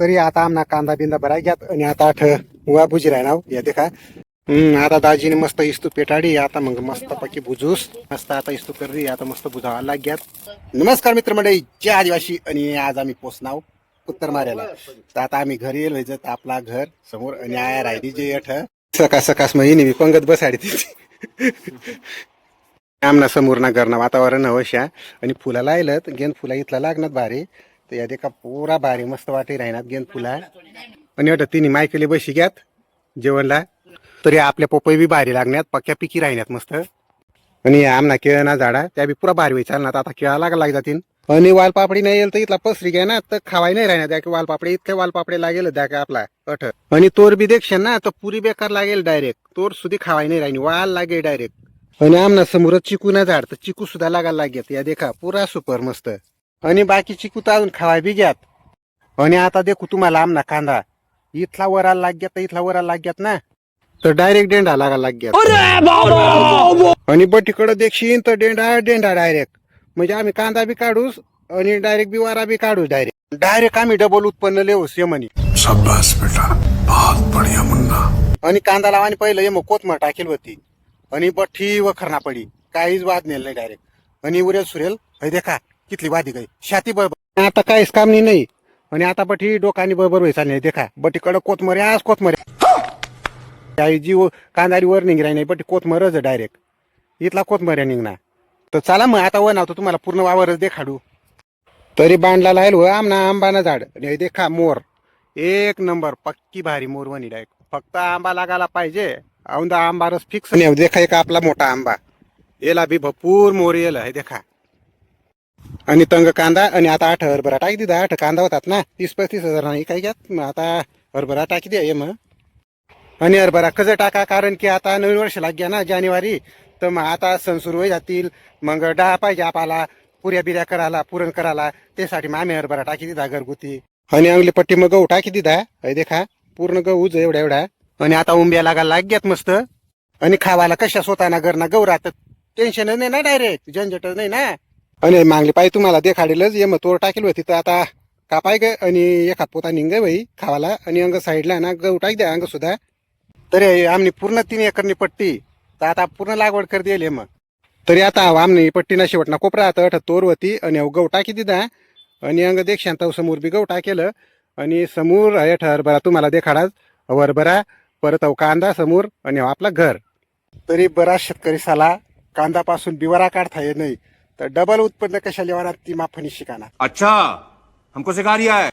तरी आता आमना कांदा बिंदा भराय घ्यात आणि आता आठ वा बुजी राहणार हो. या देखा. हम्म आता दाजीने मस्त इस्तू पेटाडी आता मग मस्त पकी बुजूस मस्त आता इस्तू करली आता मस्त बुजावा लाग्यात नमस्कार मित्र मंडळी जय आदिवासी आणि आज आम्ही पोचनाव उत्तर मार्याला तर आता आम्ही घरी येलो तर आपला घर समोर आणि आया राहिली जे अठ. सकाळ सकाळ मग हिने पंगत बसाडी तिथे. आमना समोर ना घरना वातावरण अवश्य आणि फुला लायलत गेन गेंद फुला इथला लागणार भारी. तर या देखा पुरा भारी मस्त वाटे राहणार गेंद फुला. आणि वाटत तिने मायकेले बशी घ्यात जेवणला. तरी आपल्या पपई बी भारी लागण्यात पक्क्या पिकी राहण्यात मस्त. आणि आमना केळना झाडा त्या बी पुरा भारी होई चालणार आता केळा लागा लाग जातील आणि वालपापडी नाही येईल तर इथला पसरी घ्या ना तर खावाय नाही राहणार की वालपापडी. इतके वालपापडे लागेल द्या का आपला अठ. आणि तोर बी देखशन ना तर पुरी बेकार लागेल डायरेक्ट तोर सुधी खावाय नाही राहिली वाल लागेल डायरेक्ट आणि आमना समोर चिकू ना झाड तर चिकू सुद्धा लागायला लागेल. या देखा पुरा सुपर मस्त. आणि बाकी चिकू तर अजून खावाय बी घ्यात. आणि आता देखू तुम्हाला आमना कांदा. इथला वराला लाग्यात तर इथला वराला लाग्यात ना. तर डायरेक्ट डेंडा लागायला लाग्यात आणि बटीकडे देखशील तर डेंडा डेंडा डायरेक्ट म्हणजे आम्ही कांदा बी काढूस आणि डायरेक्ट बी वारा बी काढूस डायरेक्ट डायरेक्ट आम्ही डबल उत्पन्न लेऊस ये म्हणे. शाबाश बेटा. बहुत बढ़िया मुन्ना. आणि कांदा लावा आणि पहिलं ये मग कोथमर टाकेल होती आणि बठी वखरणा पडी. काहीच वाद नेल नाही डायरेक्ट आणि उरेल सुरेल. हे देखा. कितली वादी गई? शाती बरोबर. आता काहीच काम नाही. नाही आणि आता बठी डोकानी बरोबर व्हायचा नाही देखा. बटी कडक कोथमरे आज कोथमरे. काही जीव कांदारी वर निघ नाही बटी कोथमरच डायरेक्ट इथला कोथमऱ्या निघणार. तर चला मग आता वन आवतो तुम्हाला पूर्ण वावरच देखाडू. तरी बांधला लायल हो आमना आंबाना झाड. आणि देखा मोर. एक नंबर पक्की भारी मोर वनी डायरेक्ट फक्त आंबा लागायला पाहिजे. औंदा आंबा रस फिक्स नाही देखा एक आपला मोठा आंबा. याला बी भरपूर मोर येला हे देखा. आणि तंग कांदा आणि आता आठ हरभरा टाकी दिदा आठ कांदा होतात ना तीस पस्तीस हजार नाही काय घ्यात? मग आता हरभरा टाकी द्या ये मग. आणि हरभरा कसं टाका? कारण की आता नवीन वर्ष लाग्या ना जानेवारी. तर मग आता सण सुरू होई जातील. मग डाळ पाहिजे आपल्याला पुऱ्या बिऱ्या करायला पुरण करायला. त्यासाठी मग आम्ही हरभरा टाकी दिदा घरगुती. आणि अंगली पट्टी मग गहू टाकी दिदा. हे देखा पूर्ण गहूच एवढा एवढा आणि आता उंब्या लागायला लाग्यात मस्त. आणि खावायला कशा स्वतःना घरना गहू राहतात टेन्शनच नाही ना डायरेक्ट झंझटच नाही ना. आणि मागली पाय तुम्हाला देखाडेलच ये मग तोर टाकेल होती तर आता कापाय ग आणि एखाद पोता निघ बाई खावाला आणि अंग साईडला ना गहू टाक द्या अंग सुद्धा. तरी आमनी पूर्ण तीन एकरनी पट्टी तर आता पूर्ण लागवड कर दिली मग. तरी आता आमनी पट्टी ना शेवटना कोपरा आता अठ तोर होती आणि अहो गहू टाकी दिदा आणि अंग देख शांत समोर बी गहू टाकेलं आणि समोर अठ हरभरा तुम्हाला देखाडाच हरभरा परत अहो कांदा समोर आणि अहो आपला घर. तरी बराच शेतकरी साला कांदापासून बिवारा काढता येत नाही. तर डबल उत्पन्न कशा लेवाना ती माफणी शिकाना. अच्छा हमको सिखा रिया है.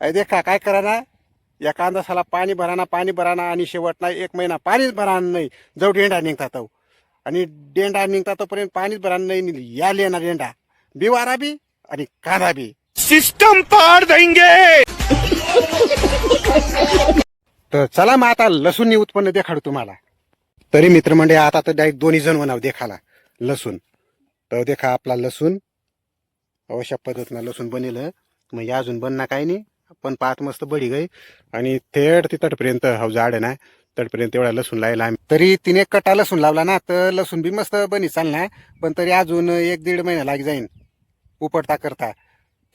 अरे देखा काय करा ना या कांदा साला पाणी भराना पाणी भराना आणि शेवटना एक महिना पाणीच भराना नाही. जवळ डेंडा निघतात अहो. आणि डेंडा निघता तोपर्यंत पाणीच भराना नाही या लेणार डेंडा बिवारा बी आणि कांदा बी. सिस्टम पार देंगे. तर चला मग आता लसूण उत्पन्न देखाडू तुम्हाला. तरी मित्रमंडळी आता तर डायरेक्ट दोन्ही जण म्हणाव देखाला. लसूण. तर देखा आपला लसूण. अशा पद्धतीनं लसूण बनेल. म्हणजे अजून बनना काही नाही. पण पाच मस्त बडी गई. आणि थेट ती तटपर्यंत हा झाड आहे ना तटपर्यंत एवढा लसूण लायला आम्ही. तरी तिने कटा लसूण लावला ना तर लसूण बी मस्त बनी चालणार. पण तरी अजून एक दीड महिना लाग जाईन. उपडता करता.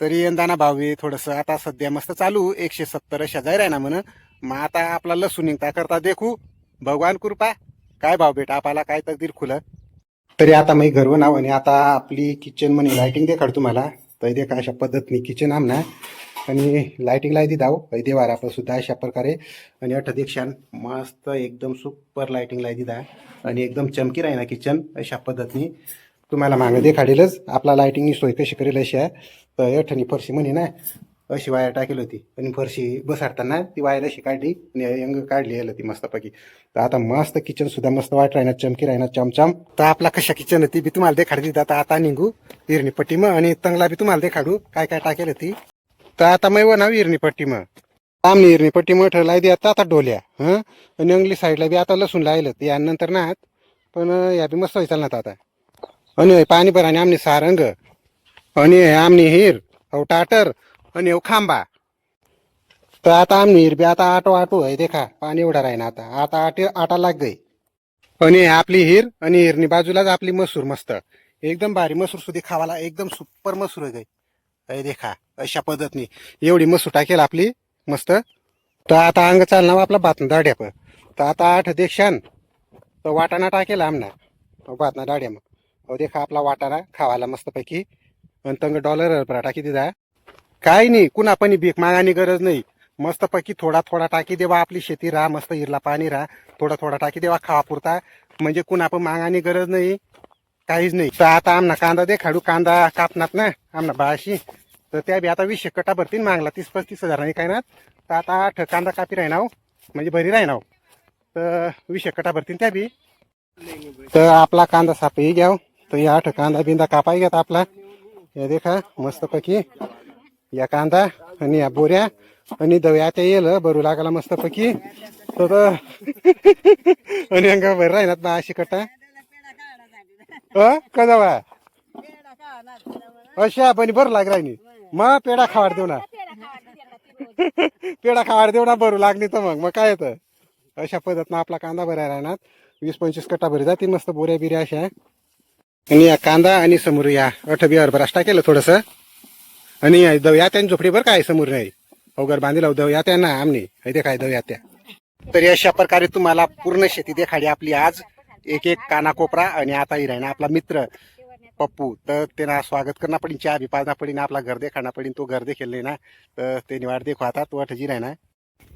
तरी यंदाना भाव बी थोडंसं. आता सध्या मस्त चालू. एकशे सत्तर अशा जाय आहे ना म्हण. मग आता आपला लसूण निघता करता देखू. भगवान कृपा. काय भाव भेटा? आपल्याला काय तकदीर खुलं? तरी आता मी घर नाव आणि आता आपली किचन म्हणे लायटिंग दे तुम्हाला तर देखा अशा पद्धतीने किचन आमना. आणि लाइटिंग लाई दाव दे वारा सुद्धा अशा प्रकारे. आणि अठ दीक्षान मस्त एकदम सुपर लाइटिंग लाई दिदा आणि एकदम चमकी राही ना किचन अशा पद्धतीने. तुम्हाला मागं देखाडेलच आपला लायटिंगनी सोय कशी करेल अशी आहे. तर अठनी फरशी म्हणे ना अशी वायर टाकेल होती. आणि फरशी बसाडताना ती वायर अशी काढली आणि अंग काढली यायला ती मस्तपैकी. तर आता मस्त किचन सुद्धा मस्त वाट राहणार चमकी राहणार चमचम. तर आपला कशा किचन होती बी तुम्हाला देखाडी आता आता निघू इरणी पट्टी मग आणि तंगला बी तुम्हाला देखाडू काय काय टाकेल ती. तर आता मग ना इरणी पट्टी मग आमनी इरणी पट्टी मग ठरला दे आता आता डोल्या हं? आणि अंगली साईडला बी आता लसूण लायलं ते यानंतर ना पण या बी मस्त चालणार आता. आणि पाणी भर आणि आमनी सारंग. आणि आमने आमनी हिर. अहो टाटर. आणि अहो खांबा. तर आता आम्ही बी आता आटो आटो आहे देखा. पाणी एवढा राही ना आता. आता आटे आटा लाग गई आणि आपली हिर आणि हिरनी बाजूलाच आपली मसूर मस्त. एकदम भारी मसूर सुधी खावाला. एकदम सुपर मसूर आहे गई अरे देखा अशा पद्धतीने. एवढी मसूर टाकेल आपली. मस्त. तर आता अंग चालणार आपला बातमी दाड्या पण. तर आता आठ देशान तर वाटाणा टाकेल आमना. बातना दाड्या मग. अहो देखा आपला वाटाणा खावायला मस्तपैकी. आणि तंग डॉलर टाकी दिदा काही नाही कुणा पण भीक मागानी गरज नाही. मस्तपैकी थोडा थोडा टाकी देवा आपली शेती राहा मस्त इरला पाणी राहा. थोडा थोडा टाकी देवा खावा पुरता. म्हणजे कुणा पण मागानी गरज नाही. काहीच नाही. तर आता आमना कांदा दे खाडू कांदा कापणार ना आमना बाळाशी. तर त्या बी आता वीसशे कटा भरतीन मागला तीस पस्तीस हजारांनी काय ना. तर आता आठ कांदा कापी राहिनाव हो. म्हणजे भरी राहिनाव हो. तर वीसशे कटा भरतीन त्या बी. तर आपला कांदा सापही घ्याव हो. तर या आठ कांदा बिंदा कापाय घेत आपला. या देखा मस्तपैकी. या कांदा आणि या बोऱ्या आणि दव्या त्या येल भरू मस्त मस्तपैकी. तर आणि अंगा बरं राहिनात ना अशी कटा. अ कदा वा अशा पण बरं लाग राहिनी मग पेढा खावाड देऊ ना. पेढा खावाड देऊ ना भरू लागली तर मग. मग काय येतं? अशा पद्धतीनं आपला कांदा भरायला राहणार. वीस पंचवीस कट्टा भरी जातील मस्त बोऱ्या बिऱ्या अशा. आणि या कांदा आणि समोर या अठ बिहार हरभरा केलं थोडस. आणि दव्या त्या झोपडी बरं काय समोर नाही. अवघड बांधिला दव्या त्या ना आमने. हे काय दव्या त्या. तर अशा प्रकारे तुम्हाला पूर्ण शेती देखाडी आपली आज एक एक कानाकोपरा आणि आता ही राहिना आपला मित्र पप्पू. तर त्यांना स्वागत करणं पडीन चहा बी पाजना पडीन आपला घर देखाणं पडीन तो घर देखील ना. तर ते निवाड देखो आता तो अठजी राहिना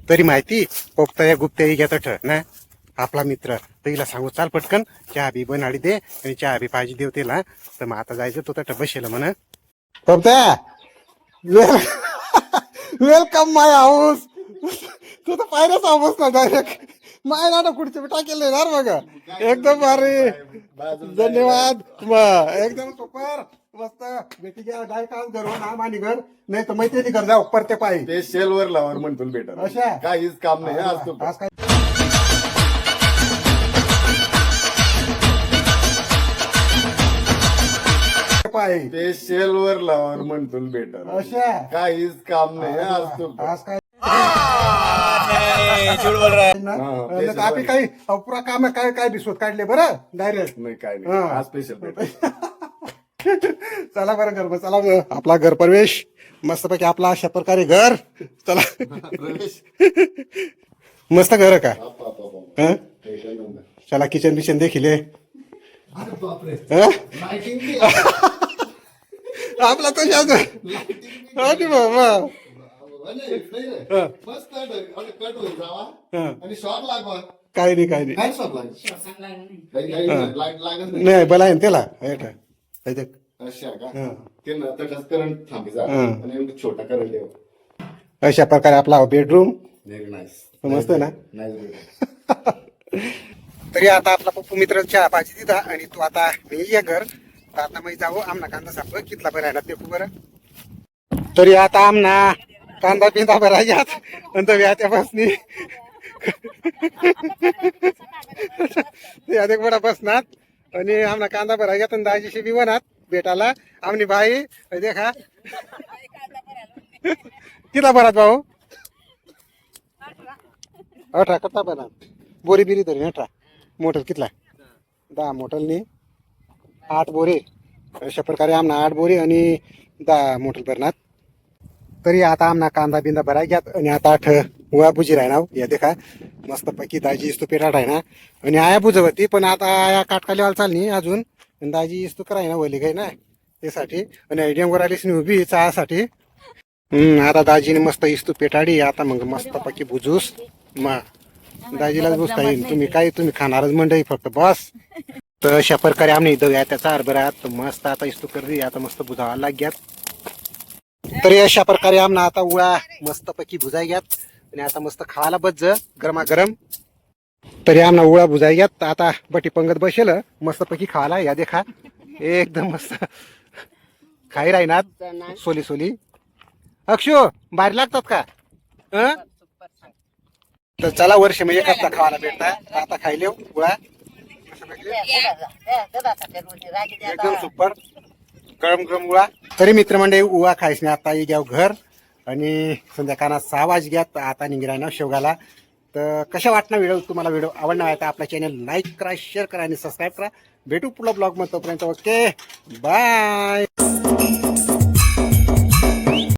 तरी माहिती पोपता या गुप्त्याही घेत अठ ना. आपला मित्र. तर हिला सांगू चाल पटकन चहा बी बनाडी दे आणि चहा बी पाहिजे देव त्याला तर मग आता जायचं तो तट बसेल म्हण. पोपत्या वेलकम माय हाऊस तू तर पाहिलंच हाऊस ना डायरेक्ट माय ना कुठचे टाकेल येणार बघा. एकदम भारी. धन्यवाद. एकदम सुपर मस्त. बेटी घ्या. डाय काल घर नाम आणि घर नाही तर मैत्रिणी घर जाऊ. परते पायी. ते शेलवर लावर म्हणतो बेटर अशा? काहीच काम नाही. आज काय पायी. ते शेलवर लावर म्हणतो बेटर अशा. काहीच काम नाही आज तो आज काय? हा, आपली काही अपुरा काम काय काय दिसवत काढले बरं डायरेक्ट नाही काय हा. नाही आज स्पेशल बेटर चला बरं घर बरं, चला बरं. आपला घर प्रवेश. मस्तपैकी आपला अशा प्रकारे घर. चला. प्रवेश. मस्त घर आहे का. हं? चला किचन बिचन देखील आहे. अरे बापरे. हं? लाइटिंग बी आपला तो शाज बाबा नाही आणि काही नाही काय नाही. नाही बला आहे ना त्याला. अशा छोटा अशा प्रकारे आपला बेडरूम नाईस मस्त ना? तरी आता आपला पप्पू मित्र चहा पाहिजे तिथं आणि तू आता मी ये घर. तर आता जाऊ आमना कांदा साप कितला बरं आहे ते बरं. तरी आता आमना कांदा पिंदा बरा यात. नंतर व्यात्या बसनी. यादेक बडा बसनात आणि आमना कांदा बरा यात. आणि दाजीशी बी वनात भेटाला आमनी बाई देखा. किती बरात भाऊ? अठरा कट्टा बरात. बोरी बिरी तरी अठरा. मोटर कितला? दहा मोटरनी आठ बोरे. अशा प्रकारे आमना आठ बोरे आणि दहा मोटर भरणार. तरी आता आमना कांदा बिंदा भराय घ्यात आणि आता आठ उळा बुजी राहणार. या देखा मस्त पैकी दाजी इस्तू पेटा राहणार. आणि आया बुजवती पण आता आया काटकालीवाला चालली अजून. आणि दाजी इस्तू कराय ना वली काय ना त्यासाठी. आणि आयडियमवर आलीस नाही उभी चहासाठी. हम्म आता दाजीने मस्त इस्तू पेटाडी आता मग मस्त पैकी बुजूस. मग दाजीलाच बुजता येईल तुम्ही काय तुम्ही खाणारच मंडळी फक्त बस. तर अशा प्रकारे आम्ही दव्या त्याचा हरभरात तर मस्त आता इस्तू करली आता मस्त बुजावायला लाग्यात तर अशा प्रकारे आमना आता उळा मस्त पैकी भुजाय घ्यात आणि आता मस्त खायला बज्ज गरमागरम. तरी आमना उळा भुजाय घ्यात. आता बटी पंगत बसेल मस्त पैकी खायला. या देखा एकदम मस्त. खाई राहीनात सोली सोली. अक्षो बाहेर लागतात का? हं? तर चला वर्ष म्हणजे कसला खावायला भेटता आता खायले उळा. एकदम सुपर गरम गरम उळा तरी मित्रमंडळी उवा खायच नाही. आता घ्याव घर आणि संध्याकाळ सहा वाज घ्या आता निघणार ना शेवगाला. तर कशा वाटणार व्हिडिओ? तुम्हाला व्हिडिओ आवडणार आहे तर आपला चॅनल लाईक करा शेअर करा आणि सबस्क्राईब करा. भेटू पुढला ब्लॉगमध्ये तोपर्यंत. Okay bye